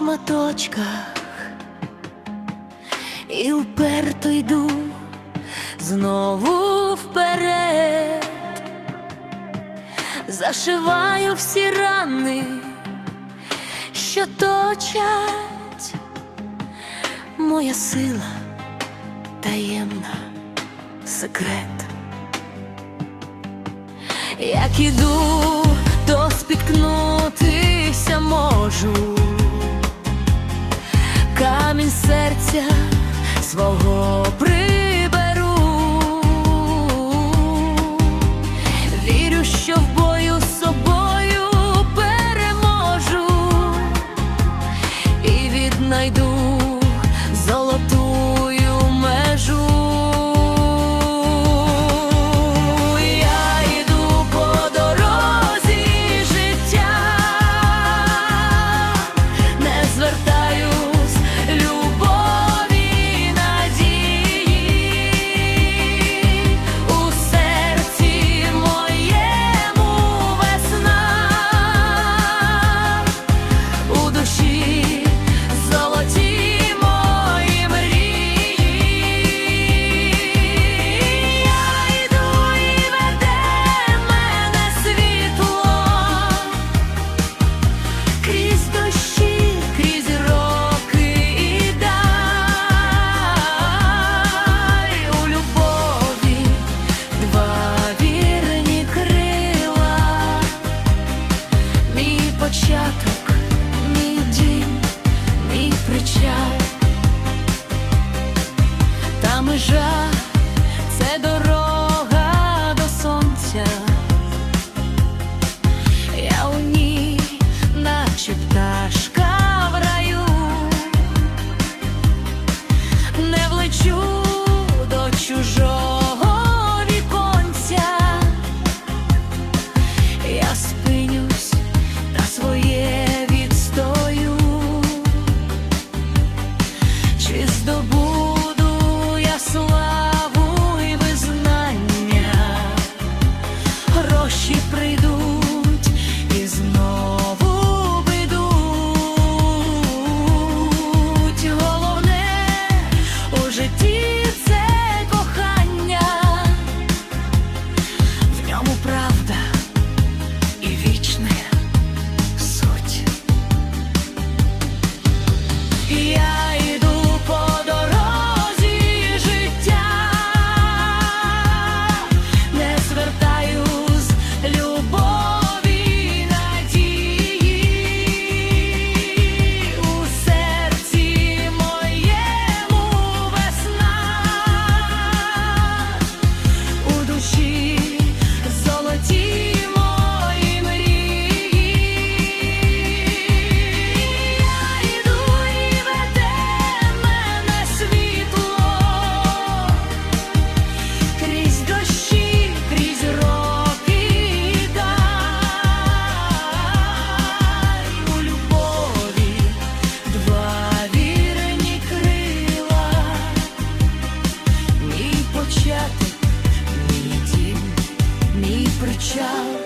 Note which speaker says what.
Speaker 1: шматочках і уперто йду знову вперед, зашиваю всі рани, що точать моя сила таємна секрет. Як іду, то спіткнутися можу промінь серця свого при. чи здобув. мовчав.